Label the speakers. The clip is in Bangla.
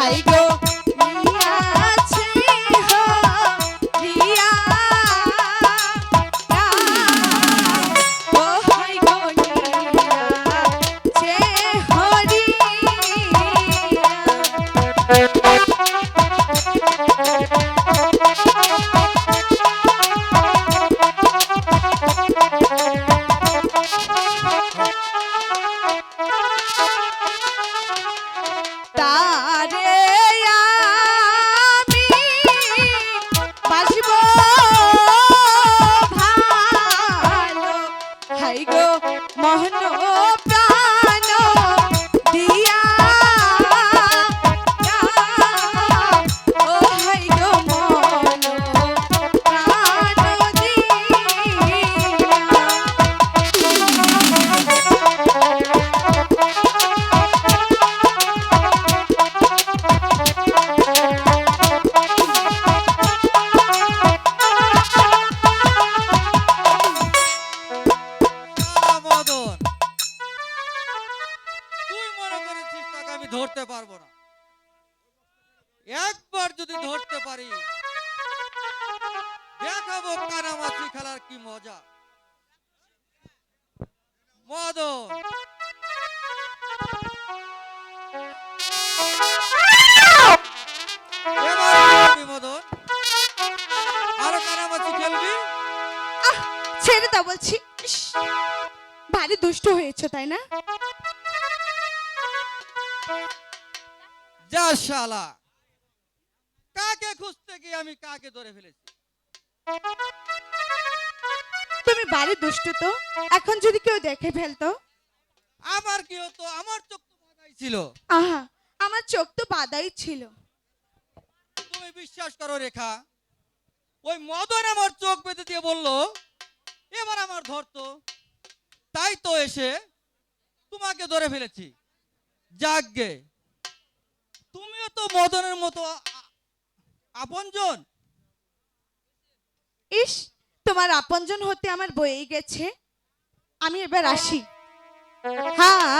Speaker 1: হাই গো মহেন্দ্র ধরতে পারব না। একবার যদি ধরতে পারি, দেখাবো কানামাছি খেলার কি মজা।
Speaker 2: মদ ছেড়ে দাও বলছি। ভারী দুষ্ট হয়েছে, তাই না?
Speaker 1: যা শালা কাকে খুঁজতে গিয়ে আমি কাকে ধরে ফেলেছি?
Speaker 2: তুমি দুষ্ট তো এখন যদি কেউ দেখে ফেলতো?
Speaker 1: আমার কি হতো? আমার চোখ তো বাঁধাই ছিল।
Speaker 2: আহা আমার চোখ তো বাদাই ছিল।
Speaker 1: তুমি বিশ্বাস করো রেখা ওই মদন আমার চোখ বেঁধে দিয়ে বলল এবার আমার ধরতো তাই তো এসে তোমাকে ধরে ফেলেছি। যাকগে তুমিও তো মদনের মতো আপনজন।
Speaker 2: ইস তোমার আপনজন হতে আমার বয়েই গেছে। আমি এবার আসি। হ্যাঁ।